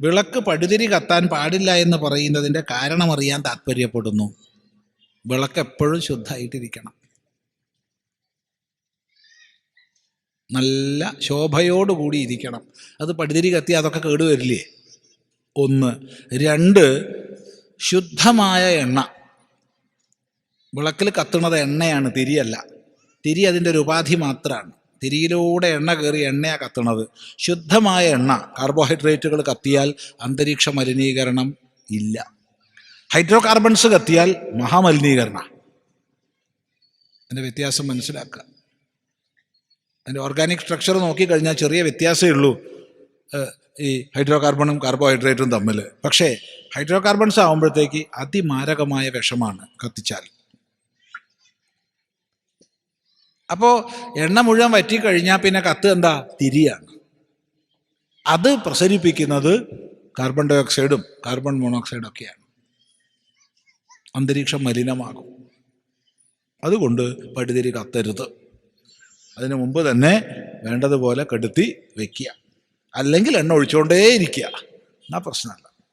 വിളക്ക് പടുതിരി കത്താൻ പാടില്ല എന്ന് പറയുന്നതിന്റെ കാരണമറിയാൻ താല്പര്യപ്പെടുന്നു വിളക്ക് എപ്പോഴും ശുദ്ധമായിട്ടിരിക്കണം. നല്ല ശോഭയോടുകൂടി ഇരിക്കണം. അത് പടുതിരി കത്തി അതൊക്കെ കേടുവരില്ലേ ഒന്ന്. രണ്ട് ശുദ്ധമായ എണ്ണ. വിളക്കിൽ കത്തുന്നത് എണ്ണയാണ് തിരിയല്ല. തിരി അതിന്റെ ഒരു ഉപാധി മാത്രമാണ് തിരിയിലൂടെ എണ്ണ കയറി എണ്ണയാണ് കത്തണത്. ശുദ്ധമായ എണ്ണ. കാർബോഹൈഡ്രേറ്റുകൾ കത്തിയാൽ അന്തരീക്ഷ മലിനീകരണം ഇല്ല. ഹൈഡ്രോ കാർബൺസ് കത്തിയാൽ മഹാമലിനീകരണ. അതിന്റെ വ്യത്യാസം മനസ്സിലാക്കുക. അതിന്റെ ഓർഗാനിക് സ്ട്രക്ചർ നോക്കിക്കഴിഞ്ഞാൽ ചെറിയ വ്യത്യാസമേ ഉള്ളൂ. ഈ ഹൈഡ്രോ കാർബണും കാർബോഹൈഡ്രേറ്റും തമ്മിൽ പക്ഷേ ഹൈഡ്രോ കാർബൺസ് ആകുമ്പോഴത്തേക്ക് അതിമാരകമായ വിഷമാണ് കത്തിച്ചാൽ. അപ്പോൾ എണ്ണ മുഴുവൻ വറ്റിക്കഴിഞ്ഞാൽ പിന്നെ കത്ത് എന്താ? തിരിയാണ്. അത് പ്രസരിപ്പിക്കുന്നത് കാർബൺ ഡൈ ഓക്സൈഡും കാർബൺ മോണോക്സൈഡും ഒക്കെയാണ്. അന്തരീക്ഷം മലിനമാകും. അതുകൊണ്ട് പടുതിരി കത്തരുത്. അതിനു മുമ്പ് തന്നെ വേണ്ടതുപോലെ കെടുത്തി വെക്കുക. അല്ലെങ്കിൽ എണ്ണ ഒഴിച്ചുകൊണ്ടേ ഇരിക്കുക എന്നാ പ്രശ്നമല്ല.